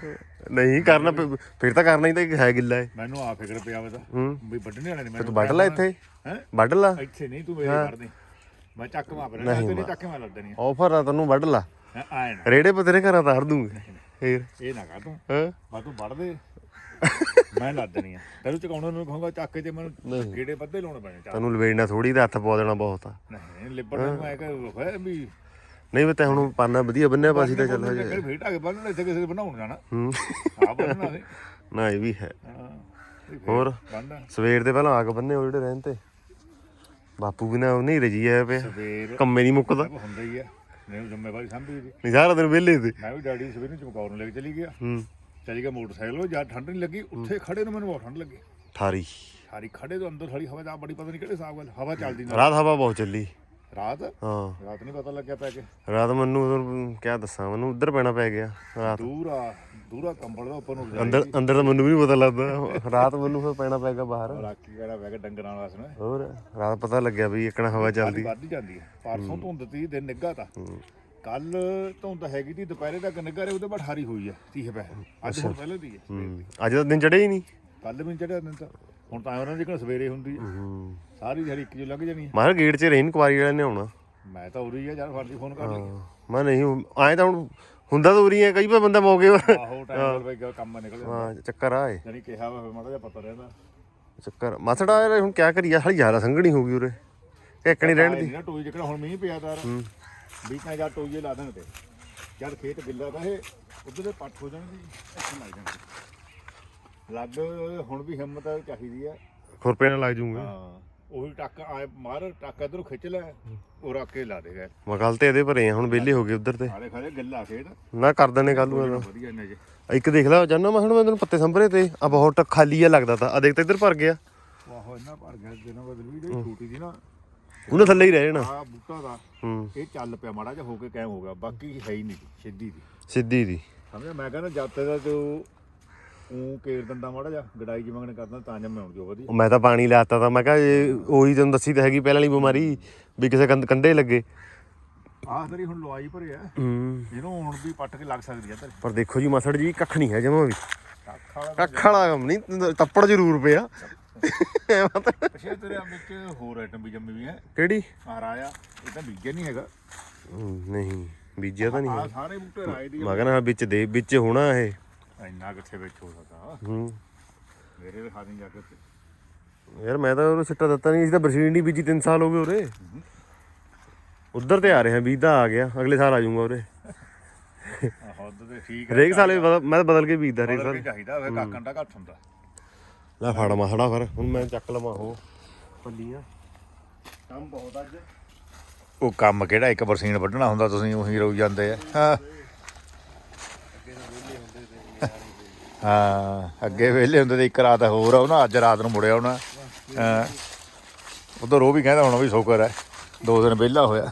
ਨਹੀਂ ਕਰਨਾ ਪ- ਫਿਰ ਤਾਂ ਕਰਨਾ ਹੀ ਤਾਂ ਹੈ ਗਿੱਲਾ ਹੈ ਮੈਨੂੰ ਆ ਫਿਕਰ ਪਿਆ ਵਾ ਤਾਂ। ਹੂੰ। ਵੀ ਵੱਢਣੇ ਵਾਲੇ ਨੇ ਤੇ ਮੈਨੂੰ ਤੂੰ ਵੱਢ ਲੈ ਇੱਥੇ? ਹੈ? ਵੱਢ ਲਾ। ਇੱਥੇ ਨਹੀਂ ਤੂੰ ਮੇਰੇ ਵੜਦੇ ਮੈਂ ਚੱਕ ਮਾਰ ਰਿਹਾ ਨਹੀਂ ਤੇਰੇ ਮਾਰ। ਚੱਕ ਮਾਰ ਲੱਦ ਦੇਣੀ ਆਫਰ ਆ ਤੈਨੂੰ ਵੱਢ ਲਾ। ਆਏ ਨਾ। ਰੇੜੇ ਪਤਰੇ ਘਰਾਂ ਤਾਰ ਦੂੰਗੇ। ਫੇਰ। ਇਹ ਨਾ ਕਰ ਤੂੰ। ਹਾਂ। ਮੈਂ ਤੂੰ ਵੱਢ ਦੇ। ਮੈਂ ਲੱਦ ਦੇਣੀ ਆ। ਤੈਨੂੰ ਚਕਾਉਣ ਨੂੰ ਕਹੂੰਗਾ ਚੱਕ ਤੇ ਮੈਨੂੰ। ਗੇੜੇ ਵੱਧੇ ਲਾਉਣੇ ਪੈਣੇ ਚੱਲ। ਤੈਨੂੰ ਲਵੇੜਨਾ ਥੋੜੀ ਦਾ ਹੱਥ ਪਵਾ ਦੇਣਾ ਬਹੁਤ ਆ। ਨਹੀਂ ਲਿਬੜ ਨੂੰ ਮੈਂ ਕਿ ਹੋਇਆ ਵੀ ਨਹੀਂ ਵੀ ਤੈ ਹੁਣ ਪਾਨਾ ਵਧੀਆ ਬੰਨਿਆ ਪਾਸੀ ਤਾਂ ਚੱਲ ਹਜੇ। ਫਿਰ ਫੇਟ ਆ ਕੇ ਬੰਨਣਾ ਇੱਥੇ ਕਿਸੇ ਦੇ ਬਣਾਉਣ ਜਾਣਾ। ਹੂੰ। ਆ ਬੰਨਣਾ ਨਾ ਇਹ ਵੀ ਹੈ। ਹਾਂ ਹੋਰ। ਸਵੇਰ ਦੇ ਪਹਿਲਾਂ ਆਗ ਬੰਨੇ ਉਹ ਜਿਹੜੇ ਰਹਿਣ ਤੇ। ਬਾਪੂ ਵੀ ਨਾ ਉਹ ਨਹੀਂ ਰਜੀ ਆਇਆ ਪਿਆ। ਕੰਮੇ ਨਹੀਂ ਮੁੱਕਦਾ। ਹੁੰਦਾ ਹੀ ਆ। ਨਹੀਂ ਜ਼ਿੰਮੇਵਾਰੀ ਸੰਭੀ ਨਹੀਂ ਸਾਰਾ ਦਿਨ ਵਿਹਲੇ ਤੇ ਮੈਂ ਵੀ ਡੈਡੀ ਸਵੇਰ ਨੂੰ ਚਮਕੌਰ ਨੂੰ ਲੈ ਕੇ ਚਲੀ ਗਿਆ। ਹੂੰ। ਚਲੀ ਗਿਆ ਮੋਟਰਸਾਈਕਲ ਉਹ ਜਦ ਠੰਡ ਨਹੀਂ ਲੱਗੀ ਉੱਥੇ ਖੜੇ ਨੂੰ ਮੈਨੂੰ ਬਹੁਤ ਠੰਡ ਲੱਗੀ। ਠਾਰੀ ਸਾਰੀ ਖੜੇ ਤੋਂ ਅੰਦਰ ਸਾਰੀ ਹਵਾ ਦਾ ਬੜੀ ਪਤਾ ਨਹੀਂ ਕਿਹੜੇ ਹਿਸਾਬ ਨਾਲ ਹਵਾ ਚੱਲਦੀ ਰਾਤ ਹਵਾ ਬਹੁਤ ਚੱਲੀ। ਰਾਤ? ਹਾਂ। ਰਾਤ ਨਹੀਂ ਪਤਾ ਲੱਗਿਆ ਪੈ ਕੇ। ਰਾਤ ਮੈਨੂੰ ਕਿਆ ਦੱਸਾਂ ਮੈਨੂੰ ਉੱਧਰ ਪੈਣਾ ਪੈ ਗਿਆ ਰਾਤ। ਦੂਰਾ ਦੂਰਾ ਕੰਬਲ ਦਾ ਉੱਪਰ ਨੂੰ ਅੰਦਰ ਅੰਦਰ ਤਾਂ ਮੈਨੂੰ ਵੀ ਨਹੀਂ ਪਤਾ ਲੱਗਦਾ ਰਾਤ ਮੈਨੂੰ ਫਿਰ ਪੈਣਾ ਪੈ ਗਿਆ ਬਾਹਰ। ਰਾਕੀ ਕਿਹੜਾ ਪੈ ਗਿਆ ਡੰਗਰਾਂ ਵਾਸ ਨੇ। ਹੋਰ ਰਾਤ ਪਤਾ ਲੱਗਿਆ ਵੀ ਇੱਕਣਾ ਹਵਾ ਚੱਲਦੀ। ਵੱਧ ਜਾਂਦੀ ਹੈ। ਪਰਸੋਂ ਧੁੰਦ ਤੀ ਦਿਨ ਨਿੱਗਾ ਤਾ। ਕੱਲ ਧੁੰਦ ਹੈਗੀ ਤੀ ਦੁਪਹਿਰੇ ਤੱਕ ਨਿੱਗਾ ਰਹੇ ਉਹਦੇ ਬਾਅਦ ਹਾਰੀ ਹੋਈ ਹੈ 30 ਪੈ ਅੱਜ ਹੁਣ ਪਹਿਲੇ ਦੀ ਹੈ। ਹੂੰ। ਅੱਜ ਦਾ ਦਿਨ ਚੜਿਆ ਹੀ ਨਹੀਂ। ਕੱਲ ਵੀ ਚੜਿਆ ਦਿਨ ਤਾਂ। ਹੁਣ ਤਾਂ ਉਹਨਾਂ ਦੀ ਕਿਹੜਾ ਸਵੇਰੇ ਹੁੰਦੀ ਹੈ ਹੂੰ। ਸਾਰੀ ਦਿਹਾੜੀ ਇੱਕ ਜੋ ਲੱਗ ਜਾਣੀ ਹੈ ਮਾਰ ਗੇਟ 'ਚ ਰਹਿਣ ਕੁਆਰੀ ਵਾਲਿਆਂ ਨੇ ਆਉਣਾ। ਮੈਂ ਤਾਂ ਉਰੀ ਆ ਯਾਰ ਫਰਜੀ ਫੋਨ ਕਰ ਲਈ। ਮੈਂ ਨਹੀਂ ਆਏ ਤਾਂ ਹੁਣ ਹੁੰਦਾ ਤਾਂ ਉਰੀ ਹੈ ਕਈ ਵਾਰ ਬੰਦਾ ਮੌਕੇ ਆਹੋ ਟਾਈਮ ਬਈ ਕੰਮ ਨਿਕਲ ਜਾਂਦਾ। ਹਾਂ ਚੱਕਰ ਆਏ ਜਾਨੀ ਕਿਹਾ ਵਾ ਮਾੜਾ ਜਿਹਾ ਪਤਾ ਰਹਿੰਦਾ। ਚੱਕਰ ਮਸੜਾ ਯਾਰ ਹੁਣ ਕਿਆ ਕਰੀਏ ਹਲੀ ਜ਼ਿਆਦਾ ਸੰਘਣੀ ਹੋ ਗਈ ਉਰੇ। ਇੱਕਣੀ ਰਹਿਣ ਦੀ। ਨਾ ਟੋਈ ਜਿਹੜਾ ਹੁਣ ਮੀਂਹ ਪਿਆ ਤਾਰ ਬੀਕਾਂ ਜਾਂ ਟੋਈਏ ਲਾ ਦੇਣ ਤੇ। ਜਦ ਖੇਤ ਗਿੱਲਾ ਤਾਂ ਇਹ ਉਧਰ ਦੇ ਪੱਟ ਹੋ ਜਾਣਗੇ ਇੱਥੇ ਲੱਗ ਜਾਣਗੇ। ਲੱਗ ਹੁਣ ਵੀ ਹਿੰਮਤ ਚਾਹੀਦੀ ਆ। ਖੁਰਪੇ ਨਾਲ ਲੱਗ ਜੂਗੇ। ਹਾਂ ਉਹੀ ਟੱਕ ਆਏ ਮਾਰ ਟੱਕ ਇਧਰੋਂ ਖਿੱਚ ਲੈ ਉਹ ਰੱਖ ਕੇ ਲਾ ਦੇਗਾ ਮੈਂ ਕੱਲ ਤੇ ਇਹਦੇ ਭਰੇ ਆ ਹੁਣ ਵਿਹਲੇ ਹੋ ਗਏ ਉਧਰ ਤੇ। ਆਲੇ ਖਾਲੇ ਗੱਲਾਂ ਖੇਡ ਨਾ ਕਰ ਦਨੇ ਕੱਲ ਨੂੰ ਵਧੀਆ ਨੇ ਜੇ। ਇੱਕ ਦੇਖ ਲੈ ਜਾਨਾ ਮੈਂ ਹੁਣ ਮੈਂ ਤੈਨੂੰ ਪੱਤੇ ਸੰਭਰੇ ਤੇ ਆ ਬਹੁਤ ਖਾਲੀ ਆ ਲੱਗਦਾ ਤਾਂ। ਆ ਦੇਖ ਤੇ ਇੱਧਰ ਭਰ ਗਿਆ। ਵਾਹੋ ਇੰਨਾ ਭਰ ਗਿਆ ਦਿਨਾਂ ਬਦਲ ਵੀ ਛੋਟੀ ਸੀ ਨਾ। ਉਹਨੇ ਥੱਲੇ ਹੀ ਰਹਿ ਜਾਣਾ। ਆ ਬੂਟਾ ਦਾ ਹੂੰ। ਇਹ ਚੱਲ ਪਿਆ ਮਾੜਾ ਜਿਹਾ ਹੋ ਕੇ ਕਾਇਮ ਹੋ ਗਿਆ ਬਾਕੀ ਹੈ ਹੀ ਨਹੀਂ ਸਿੱਧੀ ਦੀ। ਸਿੱਧੀ ਦੀ। ਸਮਝਿਆ? ਮੈਂ ਕਹਿੰਦਾ ਜਾਤੇ ਦਾ ਜੋ ਉਹ ਕੇਰ ਦਿੰਦਾ ਮਾੜਾ ਜਿਹਾ ਗੜਾਈ ਜਿਵੇਂ ਕਹਿੰਦੇ ਕਰਦਾ ਤਾਂ ਜੰਮੇ ਆਉਣ ਜੋ ਵਧੀਆ। ਉਹ ਮੈਂ ਤਾਂ ਪਾਣੀ ਲਾਤਾ ਤਾਂ ਮੈਂ ਕਿਹਾ ਇਹ ਉਹੀ ਤੈਨੂੰ ਦੱਸੀ ਤਾਂ ਹੈਗੀ ਪਹਿਲਾਂ ਵਾਲੀ ਬਿਮਾਰੀ ਵੀ ਕਿਸੇ ਕੰਧ ਕੰਡੇ ਲੱਗੇ। ਆਹ ਤੇਰੀ ਹੁਣ ਲਵਾਈ ਭਰਿਆ ਹੂੰ। ਇਹਨੂੰ ਹੁਣ ਵੀ ਪੱਟ ਕੇ ਲੱਗ ਸਕਦੀ ਆ ਤੇ ਪਰ ਦੇਖੋ ਜੀ ਮਸੜ ਜੀ ਕੱਖ ਨਹੀਂ ਹੈ ਜਮਾ ਵੀ। ਕੱਖ ਵਾਲਾ ਕੱਖ ਵਾਲਾ ਕੰਮ ਨਹੀਂ ਤੱਪੜ ਜ਼ਰੂਰ ਪਿਆ। ਤਾਂ- ਪਿਛੇ ਤੇਰੇ ਵਿੱਚ ਹੋਰ ਆਈਟਮ ਵੀ ਜੰਮੀ ਵੀ ਹੈ। ਕਿਹੜੀ? ਆ ਰਾਇਆ ਇਹ ਤਾਂ ਬੀਜੇ ਨਹੀਂ ਹੈਗਾ। ਨਹੀਂ ਬੀਜਿਆ ਤਾਂ ਨਹੀਂ ਆ ਹੈ। ਸਾਰੇ ਬੂਟੇ ਰਾਏ ਦੀ ਮੈਂ ਕਹਿੰਦਾ ਵਿੱਚ ਦੇ ਵਿੱਚ ਹੋਣਾ ਇਹ। ਇੰਨਾ ਕਿੱਥੇ ਵਿੱਚ ਹੋ ਸਕਦਾ? ਹੂੰ। ਮੇਰੇ ਦੇ ਖਾਦੀ ਜਾ ਕੇ ਉੱਤੇ। ਯਾਰ ਮੈਂ ਤਾਂ ਉਹਨੂੰ ਸਿੱਟਾ ਦਿੱਤਾ ਨਹੀਂ ਇਸ ਤਾਂ ਬਰਸੀਨ ਨਹੀਂ ਬੀਜੀ 3 ਸਾਲ ਹੋ ਗਏ ਉਰੇ। ਉਧਰ ਤੇ ਆ ਰਿਹਾ ਬੀਜਦਾ ਆ ਗਿਆ ਅਗਲੇ ਸਾਲ ਆ ਜਾਊਂਗਾ ਉਰੇ। ਆਹ ਹੁੱਦ ਤੇ ਠੀਕ ਹੈ ਹਰੇਕ ਸਾਲ ਇਹ ਬਦਲ- ਮੈਂ ਤਾਂ ਬਦਲ ਕੇ ਬੀਜਦਾ ਸਾਲ। ਘੱਟ ਹੁੰਦਾ। ਲੈ ਫੜ ਮਸੜਾ ਫਿਰ। ਹੁਣ ਮੈਂ ਚੱਕ ਲਵਾਂ ਉਹ ਪੱਲੀਆਂ। ਕੰਮ ਬਹੁਤ ਅੱਜ। ਉਹ ਕੰਮ ਕਿਹੜਾ ਇੱਕ ਬਰਸੀਨ ਵੱਢਣਾ ਹੁੰਦਾ ਤੁਸੀਂ ਉਹੀ ਰੋਈ ਜਾਂਦੇ ਆ। ਹਾਂ। ਹਾਂ ਅੱਗੇ ਵੇਲੇ ਹੁੰਦੇ ਤੇ ਇੱਕ ਰਾਤ ਹੋਰ ਆਉਣਾ ਅੱਜ ਰਾਤ ਨੂੰ ਮੁੜਿਆ ਆਉਣਾ ਹਾਂ। ਉਧਰ ਉਹ ਵੀ ਕਹਿੰਦਾ ਹੁਣ ਵੀ ਸ਼ੁਕਰ ਹੈ ਦੋ ਦਿਨ ਵਿਹਲਾ ਹੋਇਆ।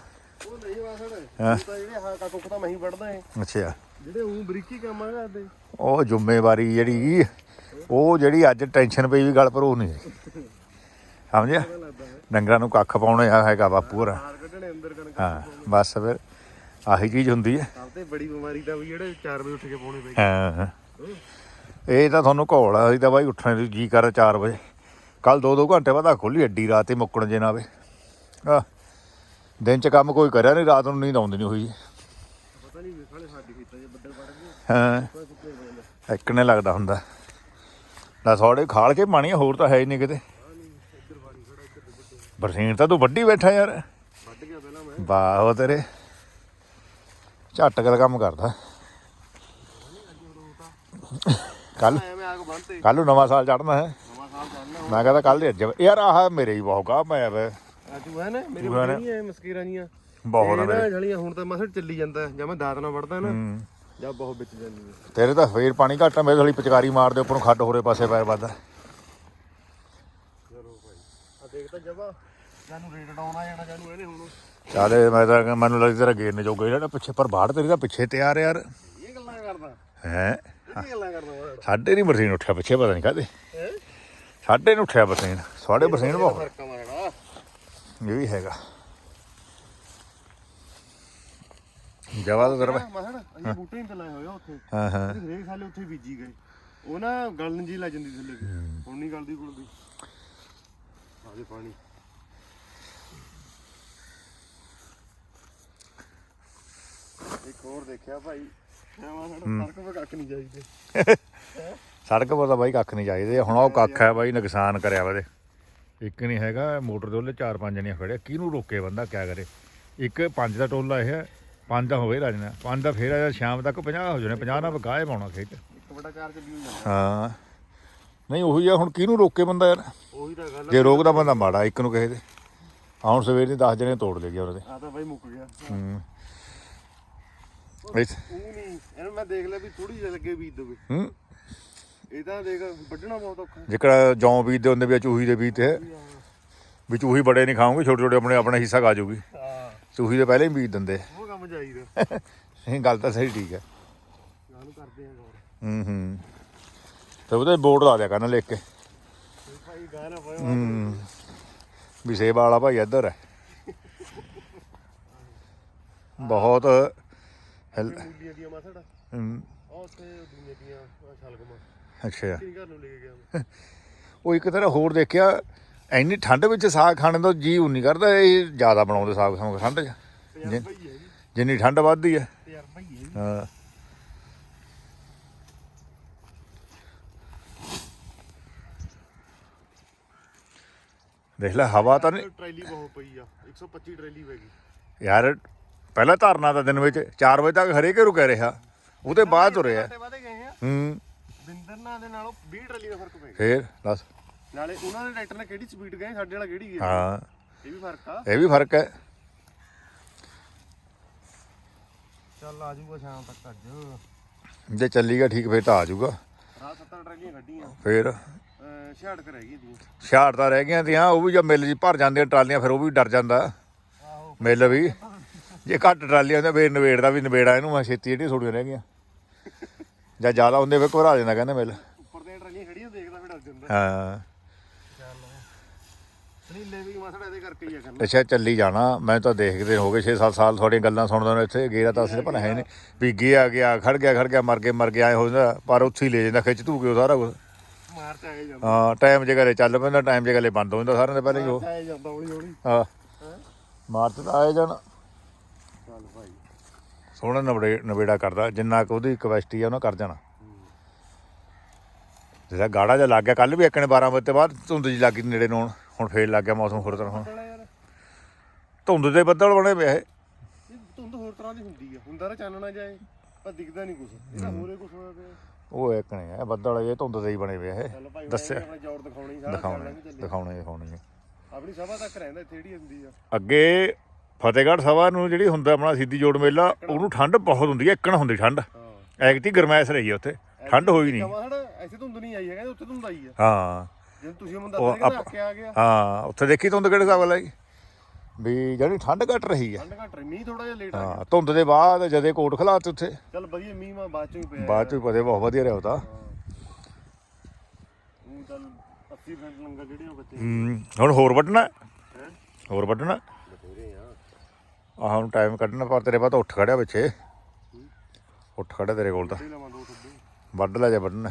ਹਾਂ। ਤਾਂ ਜਿਹੜੇ ਹਾਂ ਕਾਕੂ ਤਾਂ ਮੈਂ ਹੀ ਵੜਦਾ ਏ। ਅੱਛਾ। ਜਿਹੜੇ ਉਹ ਬਰੀਕੀ ਕੰਮ ਆ ਕਰਦੇ ਉਹ ਜ਼ਿੰਮੇਵਾਰੀ ਜਿਹੜੀ ਉਹ ਜਿਹੜੀ ਅੱਜ ਟੈਨਸ਼ਨ ਪਈ ਵੀ ਗੱਲ ਪਰ ਉਹ ਨਹੀਂ। ਸਮਝਿਆ? ਡੰਗਰਾਂ ਨੂੰ ਕੱਖ ਪਾਉਣੇ ਆ ਹੈਗਾ ਬਾਪੂ ਹੋਰ। ਹਾਂ ਬਸ ਫਿਰ ਆਹੀ ਚੀਜ਼ ਹੁੰਦੀ ਹੈ। ਸਭ ਤੋਂ ਬੜੀ ਬਿਮਾਰੀ ਤਾਂ ਵੀ ਜਿਹੜੇ 4 ਵਜੇ ਉੱਠ ਕੇ ਪਾਉਣੇ ਪਏ ਹਾਂ ਇਹ ਤਾਂ ਤੁਹਾਨੂੰ ਘੋਲ ਆ ਅਸੀਂ ਤਾਂ ਬਾਈ ਉੱਠਣ ਦੀ ਜੀ ਕਰ 4 ਵਜੇ। ਕੱਲ 2-2 ਘੰਟੇ ਬਾਅਦ ਖੋਲੀ ਅੱਡੀ ਰਾਤ ਹੀ ਮੁੱਕਣ ਜੇ ਨਾ ਆਵੇ। ਆ ਦਿਨ ਚ ਕੰਮ ਕੋਈ ਕਰਿਆ ਨਹੀਂ ਰਾਤ ਨੂੰ ਨੀਂਦ ਆਉਂਦੀ ਨਹੀਂ ਹੋਈ। ਪਤਾ ਨਹੀਂ ਸਾਲੇ ਸਾਡੀ ਕੀਤਾ ਜੇ ਬੱਦਲ ਵੜ ਗਏ। ਹਾਂ। ਇੱਕ ਨੇ ਲੱਗਦਾ ਹੁੰਦਾ। ਨਾ ਥੋੜੇ ਖਾਲ ਕੇ ਪਾਣੀ ਹੋਰ ਤਾਂ ਹੈ ਹੀ ਨਹੀਂ ਕਿਤੇ। ਬਰਸੀਨ ਤਾਂ ਤੂੰ ਵੱਡੀ ਬੈਠਾ ਯਾਰ। ਵੱਢ ਗਿਆ ਪਹਿਲਾਂ ਮੈਂ। ਵਾਹ ਉਹ ਤੇਰੇ। ਝਟਕ ਦਾ ਕੰਮ ਕਰਦਾ। ਕੱਲ ਕੱਲ ਨੂੰ ਨਵਾਂ ਸਾਲ ਚੜਨਾ ਹੈ। ਨਵਾਂ ਸਾਲ ਚੱਲਣਾ ਮੈਂ ਕਹਿੰਦਾ ਕੱਲ ਦੇ ਅੱਜ ਯਾਰ ਆਹ ਮੇਰੇ ਹੀ ਬਹੁਤ ਗਾ ਮੈਂ ਵੇ। ਅੱਜ ਹੈ ਨਾ ਮੇਰੇ ਚੂਹਾ ਨੇ। ਕੋਲ ਨਹੀਂ ਐ ਮਸਕੀਰਾਂ ਜੀਆਂ। ਬਹੁਤ ਆ ਇਹ ਮੇਰੇ ਨਾ ਜਲੀਆਂ ਹੁਣ ਤਾਂ ਮਸੜ ਚੱਲੀ ਜਾਂਦਾ ਜਾਂ ਮੈਂ ਦਾਤ ਨਾਲ ਵੜਦਾ ਨਾ ਹੂੰ। ਜਾਂ ਬਹੁਤ ਵਿੱਚ ਜਾਂਦੀ ਹੈ ਤੇਰੇ ਤਾਂ ਫੇਰ ਪਾਣੀ ਘੱਟ ਆ, ਮੇਰੇ ਥੋੜੀ ਪਿਚਕਾਰੀ ਮਾਰਦੇ ਉੱਪਰੋਂ ਖੱਡ ਹੋਰੇ ਪਾਸੇ ਪੈਰ ਵੱਧਦਾ। ਚਲੋ ਭਾਈ ਆ ਦੇਖ ਤਾਂ ਜਵਾ ਜਾਨੂੰ ਰੇਟ ਡਾਉਣ ਆ ਜਾਣਾ ਜਾਨੂੰ ਇਹਨੇ ਹੁਣ। ਚਾਲੇ ਮੈਂ ਤਾਂ ਮੈਨੂੰ ਲੱਗਦਾ ਤੇਰਾ ਗੇਰ ਨੇ ਜੋਗੇ ਜਿਹੜਾ ਪਿੱਛੇ ਪਰ ਬਾੜ ਤੇਰੀ ਤਾਂ ਪਿੱਛੇ ਤਿਆਰ ਯਾਰ। ਇਹ ਗੱਲਾਂ ਕਰਦਾ। ਹੈ? ਇਹ ਗੱਲਾਂ ਕਰਦਾ ਸਾਡੇ ਨਹੀਂ ਬਰਸੀਨ ਉੱਠਿਆ ਪਿੱਛੇ ਪਤਾ ਨਹੀਂ ਕਾਦੇ ਸਾਡੇ ਨੂੰ ਉੱਠਿਆ ਬਰਸੀਨ ਸਾਡੇ ਬਰਸੀਨ ਬਹੁਤ। ਇਹ ਵੀ ਹੈਗਾ। ਜਵਾ ਤਾਂ ਤੇਰਾ ਮਸੜ ਅਸੀਂ ਬੂਟੇ ਹੀ ਤੇ ਲਾਏ ਹੋਏ ਆ ਉੱਥੇ। ਹਾਂ ਹਾਂ। ਤੇ ਹਰੇਕ ਸਾਲੇ ਉੱਥੇ ਬੀਜੀ ਗਏ। ਉਹ ਨਾ ਗਲਨ ਜੀ ਲੱਗ ਜਾਂਦੀ ਥੱਲੇ ਵੀ। ਹੁਣ ਨਹੀਂ ਗਲਦੀ ਗੁਲਦੀ ਆਦੇ ਪਾਣੀ। ਇੱਕ ਹੋਰ ਦੇਖਿਆ ਭਾਈ। ਸੜਕ 'ਤੇ ਕੱਖ ਨਹੀਂ ਚਾਹੀਦੇ ਸੜਕ ਪਰ ਤਾਂ ਬਾਈ ਕੱਖ ਨਹੀਂ ਚਾਹੀਦੇ ਹੁਣ ਉਹ ਕੱਖ ਹੈ ਬਾਈ ਨੁਕਸਾਨ ਕਰਿਆ ਵਾ ਇੱਕ ਨਹੀਂ ਹੈਗਾ ਮੋਟਰ ਦੇ ਉਹਲੇ ਚਾਰ ਪੰਜ ਜਣੇ ਖੜੇ ਕਿਹਨੂੰ ਰੋਕੇ ਬੰਦਾ ਕਿਆ ਕਰੇ? ਇੱਕ ਪੰਜ ਦਾ ਟੋਲਾ ਇਹ ਹੈ ਪੰਜ ਦਾ ਹੋਵੇ ਰਾਜਨਾ ਪੰਜ ਦਾ ਫੇਰ ਆ ਸ਼ਾਮ ਤੱਕ 50 ਹੋ ਜਾਣੇ 50 ਨਾਲ ਗਾਏ ਪਾਉਣਾ ਖੇਤ। ਇੱਕ ਵੱਡਾ ਕਾਰ ਚੱਲੀ ਹੋਈ ਹਾਂ। ਨਹੀਂ ਉਹੀ ਆ ਹੁਣ ਕਿਹਨੂੰ ਰੋਕੇ ਬੰਦਾ ਯਾਰ? ਉਹੀ ਤਾਂ ਗੱਲ ਜੇ ਰੋਕਦਾ ਬੰਦਾ ਮਾੜਾ ਇੱਕ ਨੂੰ ਕਹੇ ਤੇ ਆਹ ਹੁਣ ਸਵੇਰ ਦੀ 10 ਜਣੇ ਤੋੜ ਲਏ ਗਿਆ ਉਹਦੇ। ਆ ਤਾਂ ਬਾਈ ਮੁੱਕ ਗਿਆ। ਹੂੰ। ਉਹ ਨਹੀਂ ਇਹਨੂੰ ਮੈਂ ਦੇਖ ਲਿਆ ਵੀ ਥੋੜੀ ਜਿਹੀ ਲੱਗੇ ਬੀਜ ਦੇਵੇ। ਹੂੰ। ਇਹ ਤਾਂ ਦੇਖ ਵੱਢਣਾ ਬਹੁਤ ਔਖਾ ਜਿਹੜਾ ਜੌਂ ਬੀਜਦੇ ਹੁੰਦੇ ਵੀ ਆ ਚੂਹੀ ਦੇ ਬੀਜ ਤੇ। ਵੀ ਚੂਹੀ ਬੜੇ ਨਹੀਂ ਖਾਓਗੇ ਛੋਟੇ ਛੋਟੇ ਆਪਣੇ ਆਪਣਾ ਹਿੱਸਾ ਖਾ ਜੂਗੀ। ਹਾਂ। ਚੂਹੀ ਦੇ ਪਹਿਲੇ ਹੀ ਬੀਜ ਦਿੰਦੇ। ਉਹ ਕੰਮ ਚਾਹੀਦਾ ਇਹ ਗੱਲ ਤਾਂ ਸਹੀ ਠੀਕ ਹੈ। ਕਾਹਨੂੰ ਕਰਦੇ ਆ ਗੌਰ ਹੂੰ ਹੂੰ। ਤੇ ਉਹਦੇ ਬੋਰਡ ਲਾ ਦਿਆ ਕਰਨਾ ਲਿਖ ਕੇ। ਭਾਈ ਹੂੰ। ਵੀ ਸੇਬ ਵਾਲਾ ਭਾਈ ਇੱਧਰ ਹੈ। ਬਹੁਤ ਹੈਲ- ਮੂਲੀਆਂ ਦੀਆਂ ਮਾਸੜ। ਹੂੰ, ਆ ਉੱਥੇ ਦੁਨੀਆ ਦੀਆਂ ਸ਼ਲਗਮਾਂ। ਅੱਛਾ। ਕਿਹੜੀ ਘਰ ਨੂੰ ਲੈ ਕੇ ਗਿਆ ਮੈਂ? ਉਹ ਇੱਕ ਤਰ੍ਹਾਂ ਹੋਰ ਦੇਖਿਆ ਇੰਨੀ ਠੰਡ ਵਿੱਚ ਸਾਗ ਖਾਣ ਦਾ ਜੀ ਨਹੀਂ ਕਰਦਾ ਇਹ ਜ਼ਿਆਦਾ ਬਣਾਉਂਦੇ ਸਾਗ ਸਾਨੂੰ ਠੰਡ 'ਚ। ਤਜਰਬਾ ਹੀ ਹੈ ਜੀ। ਜਿੰਨੀ ਠੰਡ ਵੱਧਦੀ ਹੈ। ਤਜਰਬਾ ਹੀ ਹੈ ਜੀ। ਹਾਂ। ਦੇਖ ਲੈ ਹਵਾ ਤਾਂ ਨਹੀਂ ਟਰੈਲੀ ਬਹੁਤ ਪਈ ਆ 125 ਟਰੈਲੀ ਪੈ ਗਈ। ਯਾਰ ਪਹਿਲਾਂ ਧਰਨਾ ਦਾ ਦਿਨ ਵਿੱਚ 4 ਵਜੇ ਤੱਕ ਹਰੇਕੇ ਕਹਿ ਰਿਹਾ ਉਹਦੇ ਬਾਅਦ ਤੁਰਿਆ ਘੰਟੇ ਵਾਦੇ ਗਏ ਆ। ਹੂੰ। ਬਿੰਦਰਨਾ ਦੇ ਨਾਲੋਂ 20 ਟਰੈਲੀ ਦਾ ਫ਼ਰਕ ਪੈ ਗਿਆ। ਫੇਰ ਦੱਸ। ਨਾਲੇ ਉਹਨਾਂ ਦੇ ਟਰੈਕਟਰ ਨੇ ਕਿਹੜੀ ਸਪੀਡ ਗਏ ਸਾਡੇ ਵਾਲਾ ਕਿਹੜੀ ਗਈ ਹਾਂ। ਇਹ ਵੀ ਫ਼ਰਕ ਆ। ਇਹ ਵੀ ਫ਼ਰਕ ਹੈ। ਚੱਲ ਆ ਜਾਊਗਾ ਸ਼ਾਮ ਤੱਕ ਅੱਜ। ਜੇ ਚੱਲੀ ਗਿਆ ਠੀਕ ਫੇਰ ਤਾਂ ਆ ਜਾਊਗਾ। ਗੱਡੀਆਂ ਫੇਰ? 66 ਕ ਰਹਿ ਗਈ ਦੀਆਂ। ਛਾੜ ਤਾਂ ਰਹਿ ਗਈਆਂ ਤੀਆਂ ਉਹ ਵੀ ਜਦ ਮਿਲ ਜੀ ਭਰ ਜਾਂਦੀਆਂ ਟਰਾਲੀਆਂ ਫਿਰ ਉਹ ਵੀ ਡਰ ਜਾਂਦਾ। ਮਿਲ ਵੀ। ਜੇ ਘੱਟ ਟਰਾਲੀਆਂ ਹੁੰਦੀਆਂ ਫੇਰ ਨਵੇੜਦਾ ਵੀ ਨਵੇੜਾ ਇਹਨੂੰ ਮੈਂ ਛੇਤੀ ਜਿਹੜੀ ਥੋੜੀਆਂ ਰਹਿ ਗਈਆਂ। ਜਾਂ ਜ਼ਿਆਦਾ ਹੁੰਦੇ ਫੇਰ ਘਬਰਾ ਜਾਂਦਾ ਕਹਿੰਦੇ ਮਿਲ। ਉੱਪਰ ਦੀਆਂ ਟਰਾਲੀਆਂ ਖੜੀਆਂ ਦੇਖਦਾ ਫਿਰ ਡਰ ਜਾਂਦਾ ਹਾਂ। ਚੱਲ ਸਨੀਲੇ ਵੀ ਮਸੜਾ ਇਹਦੇ ਕਰਕੇ ਹੀ ਆ ਕਰਨਾ। ਅੱਛਾ ਚੱਲੀ ਜਾਣਾ। ਮੈਂ ਤਾਂ ਦੇਖਦੇ ਹੋ ਗਏ 6-7 ਸਾਲ ਤੁਹਾਡੀਆਂ ਗੱਲਾਂ ਸੁਣਦਾ ਨੂੰ ਇੱਥੇ। ਗੇਰਾ ਤਾਂ ਅਸੀਂ ਤਾਂ ਹੈ ਨਹੀਂ। ਵੀ ਗਿਆ ਗਿਆ ਖੜ ਗਿਆ ਖੜ ਗਿਆ ਮਰ ਗਿਆ ਮਰ ਗਿਆ ਐ ਹੋ ਜਾਂਦਾ। ਪਰ ਉੱਥੇ ਹੀ ਲੈ ਜਾਂਦਾ ਖਿੱਚ ਧੂ ਕੇ ਉਹ ਸਾਰਾ ਕੁਝ ਮਾਰ ਚ ਆਏ ਜਾਂਦਾ। ਹਾਂ ਟਾਈਮ ਜੇ ਘਰੇ ਚੱਲ ਪੈਂਦਾ ਟਾਈਮ ਜੇ ਘਰੇ ਬੰਦ ਹੋ ਜਾਂਦਾ ਸਾਰਿਆਂ ਦੇ ਪਹਿਲੇ ਹੀ ਉਹ। ਆਏ ਜਾਂਦਾ ਹੌਲੀ ਹੌਲੀ ਹਾਂ? ਮਾਰਚ ਤਾਂ ਆਏ ਜਾਣ। ਸੋਹਣਾ ਨਵੇੜੇ ਨਵੇੜਾ ਕਰਦਾ ਜਿੰਨਾ ਕੁ ਉਹਦੀ ਕਪੈਸਿਟੀ ਆ ਉਹਨਾਂ ਕਰ ਜਾਣਾ। ਜਿਹੜਾ ਗਾੜਾ ਜਿਹਾ ਲੱਗ ਗਿਆ ਕੱਲ ਵੀ ਇੱਕਣੇ 12 ਵਜੇ ਤੋਂ ਬਾਅਦ ਧੁੰਦ ਜੀ ਲੱਗੀ ਨੇੜੇ ਨੂੰ। ਹੁਣ ਫੇਰ ਲੱਗ ਗਿਆ ਮੌਸਮ ਹੋਰ ਤਰ੍ਹਾਂ। ਯਾਰ। ਧੁੰਦ ਦੇ ਬੱਦਲ ਬਣੇ ਪਏ ਇਹ। ਧੁੰਦ ਹੋਰ ਤਰ੍ਹਾਂ ਦੀ ਹੁੰਦੀ ਆ। ਹੁੰਦਾ ਤਾਂ ਚਾਨਣਾ ਜਾਏ ਪਰ ਦਿਖਦਾ ਨਹੀਂ ਕੁਝ ਇਹਦਾ ਹੋਰੇ ਕੁਝ ਹੋਇਆ ਪਿਆ। ਉਹ ਇੱਕਣੇ ਆ ਬੱਦਲ ਇਹ ਧੁੰਦ ਦੇ ਹੀ ਬਣੇ ਪਏ ਇਹ। ਦੱਸਿਆ। ਜੋਰ ਦਿਖਾਉਣੀ ਸਾਰਾ ਦਿਖਾਉਣੇ ਦਿਖਾਉਣੇ। ਆਪਣੀ ਸਭਾ ਤੱਕ ਰਹਿੰਦਾ ਇੱਥੇ ਜਿਹੜੀ ਹੁੰਦੀ ਆ। ਅੱਗੇ ਫਤਿਹਗੜ੍ਹ ਸਭਾ ਨੂੰ ਜਿਹੜੀ ਹੁੰਦਾ ਆਪਣਾ ਸਿੱਧੀ ਜੋੜ ਮੇਲਾ ਉਹਨੂੰ ਠੰਡ ਬਹੁਤ ਹੁੰਦੀ ਹੈ ਇੱਕਣ ਹੁੰਦੀ ਠੰਡ। ਹਾਂ। ਐਗਤੀ ਗਰਮੈਸ਼ ਰਹੀ ਹੈ ਉੱਥੇ। ਠੰਡ ਹੋਈ ਨਹੀਂ। ਐਸੇ ਧੁੰਦ ਨਹੀਂ ਆਈ ਹੈਗਾ ਉੱਥੇ ਧੁੰਦ ਆਈ ਆ ਹਾਂ। ਜੇ ਤੁਸੀਂ ਉਹ ਮੈਨੂੰ ਦੱਸਦੇ ਕਿ ਆਪ- ਕੇ ਆ ਗਿਆ। ਹਾਂ ਉੱਥੇ ਦੇਖੀ ਧੁੰਦ ਕਿਹੜੇ ਹਿਸਾਬ ਨਾਲ ਆਈ? ਵੀ ਜਿਹੜੀ ਠੰਡ ਘਟ ਰਹੀ ਹੈ। ਠੰਡ ਘੱਟ ਰਹੀ ਮੀਂਹ ਥੋੜਾ ਜਿਹਾ ਲੇਟ ਆ ਗਿਆ। ਹਾਂ ਧੁੰਦ ਦੇ ਬਾਅਦ ਜਦੇ ਕੋਟ ਖਲਾਤ ਉੱਥੇ। ਚੱਲ ਵਧੀਆ ਮੀਂਹ ਮਾ ਬਾਅਦ ਚੋਂ ਹੀ ਪਿਆ ਬਾਅਦ ਚ ਪਤੇ ਬਹੁਤ ਵਧੀਆ ਰਿਹਾ ਉਹਦਾ ਉਹ ਚੱਲ 80% ਲੰਗਾ ਜਿਹੜੇ ਉਹ ਬੱਚੇ ਹੂੰ, ਹੁਣ ਹੋਰ ਵੱਢਣਾ। ਹੈ? ਹੋਰ ਵੱਢਣਾ। ਬਥੇਰੇ ਆ। ਆਹ ਹੁਣ ਟਾਈਮ ਕੱਢਣਾ ਪਰ ਤੇਰੇ ਬਾਅਦ ਉੱਠ ਖੜਿਆ ਪਿੱਛੇ। ਉੱਠ ਖੜਿਆ ਤੇਰੇ ਕੋਲ ਤਾਂ। ਵੱਢ ਲੈ ਜਾ ਵੱਢਣਾ।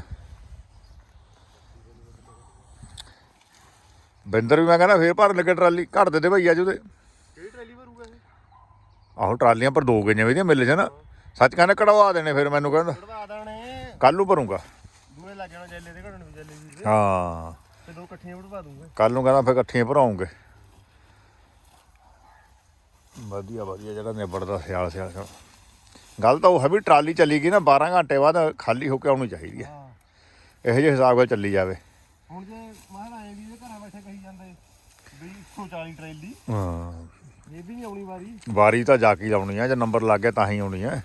ਬਿੰਦਰ ਵੀ ਮੈਂ ਕਹਿੰਦਾ ਫੇਰ ਭਰਨ ਲੱਗੇ ਟਰਾਲੀ ਘੜ ਦੇ ਦੇ ਭਈ ਅੱਜ ਉਹਦੇ। ਕਿਹੜੀ ਟਰੈਲੀ ਭਰੂਗਾ ਇਹ? ਆਹੋ ਟਰਾਲੀਆਂ ਪਰ ਦੋ ਗਈਆਂ ਵੀ ਮਿਲ ਜਾਣ। ਸੱਚ ਕਹਿੰਦਾ ਕਢਵਾ ਦੇਣੇ ਫਿਰ ਮੈਨੂੰ ਕਹਿੰਦਾ। ਕਢਵਾ ਦਾਣੇ। ਕੱਲ ਨੂੰ ਭਰੂੰਗਾ। ਦੂਏ ਲੱਗ ਜਾਣਾ ਜੈਲੇ ਦੇ ਘੜਨ ਵੀ ਜੈਲੇ ਵੀ ਦੇ। ਹਾਂ। ਤੇ ਦੋ ਇਕੱਠੀਆਂ ਵੜਵਾ ਦੂੰਗਾ। ਕੱਲ ਨੂੰ ਕਹਿੰਦਾ ਫਿਰ ਇਕੱਠੀਆਂ ਭਰਾਉਂਗੇ। ਵਧੀਆ ਵਧੀਆ ਜਿਹੜਾ ਨਿਬੜਦਾ ਸਿਆਲ ਸਿਆਲ ਸਿਆਲ। ਗੱਲ ਤਾਂ ਉਹ ਹੈ ਵੀ ਟਰਾਲੀ ਚੱਲੀ ਗਈ ਨਾ 12 ਘੰਟੇ ਬਾਅਦ ਖਾਲੀ ਹੋ ਕੇ ਆਉਣੀ ਚਾਹੀਦੀ ਹੈ। ਹਾਂ। ਇਹੋ ਜਿਹੇ ਹਿਸਾਬ ਨਾਲ ਚੱਲੀ ਜਾਵੇ। ਹੁਣ ਜੇ ਮਾਹਰ ਆਏ ਵੀ ਇਹਦੇ ਘਰਾਂ ਬੈਠੇ ਕਹੀ ਜਾਂਦੇ ਵੀ 140 ਟਰੈਲੀ ਹਾਂ। ਇਹ ਵੀ ਨਹੀਂ ਆਉਣੀ ਵਾਰੀ। ਵਾਰੀ ਤਾਂ ਜਾ ਕੇ ਹੀ ਲਾਉਣੀ ਆ ਜੇ ਨੰਬਰ ਲੱਗ ਗਿਆ ਤਾਂ ਹੀ ਆਉਣੀ ਆ।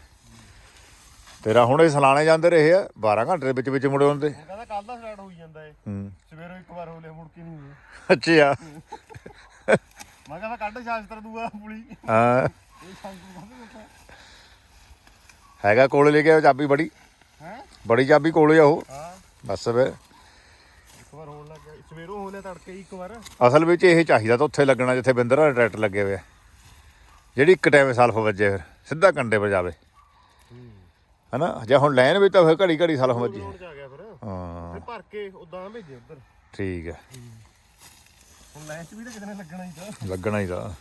ਤੇਰਾ ਹੁਣ ਇਹ ਸਲਾਣੇ ਜਾਂਦੇ ਰਹੇ ਆ 12 ਘੰਟੇ ਦੇ ਵਿੱਚ ਵਿੱਚ ਮੁੜੇ ਹੁੰਦੇ ਕਹਿੰਦਾ ਕੱਲ ਦਾ ਸਟਾਰਟ ਹੋਈ ਜਾਂਦਾ ਏ ਹੂੰ। ਸਵੇਰੋਂ ਇੱਕ ਵਾਰ ਹੋ ਲਿਆ ਮੁੜ ਕੇ ਨਹੀਂ ਹੋਇਆ। ਅੱਛਾ। ਮੈਂ ਕਹਿੰਦਾ ਕੱਢ ਸ਼ਾਸਤਰ ਦੂਆ ਪੁਲੀ। ਹਾਂ। ਇਹ ਸ਼ਾਸਤਰ ਕੱਢ ਦਿੱਤਾ ਹੈਗਾ ਕੋਲੇ ਲੈ ਕੇ ਆਓ ਚਾਬੀ ਬੜੀ। ਹੈ? ਬੜੀ ਚਾਬੀ ਕੋਲੇ ਆ ਉਹ। ਹਾਂ। ਬਸ ਵੇ ਇੱਕ ਵਾਰ ਹੋਣ ਲੱਗ ਗਿਆ। ਸਵੇਰੋਂ ਹੋ ਲਿਆ ਤੜਕੇ ਇੱਕ ਵਾਰ। ਅਸਲ ਵਿੱਚ ਇਹ ਚਾਹੀਦਾ ਤਾਂ ਉੱਥੇ ਲੱਗਣਾ ਜਿੱਥੇ ਬਿੰਦਰ ਵਾਲੇ ਟਰੈਕਟਰ ਲੱਗੇ ਹੋਏ ਆ। ਜਿਹੜੀ ਇੱਕ ਟਾਈਮ ਸਲਫ ਵੱਜੇ ਫਿਰ ਸਿੱਧਾ ਕੰਡੇ 'ਤੇ ਜਾਵੇ। ਹਨਾ? ਜੇ ਹੁਣ ਲਾਈਨ ਵਿੱਚ ਤਾਂ ਫਿਰ ਘੜੀ ਘੜੀ ਸਲਫ ਵੱਜੀ। ਹਾਂ। ਫਿਰ ਭਰ ਕੇ ਉਦਾਂ ਭੇਜੇ ਉੱਧਰ। ਠੀਕ ਹੈ। ਹੁਣ ਲੈਂਚ ਵੀ ਤਾਂ ਕਿਤੇ ਨੇ ਲੱਗਣਾ ਹੀ ਤਾਂ। ਲੱਗਣਾ ਹੀ ਦਾ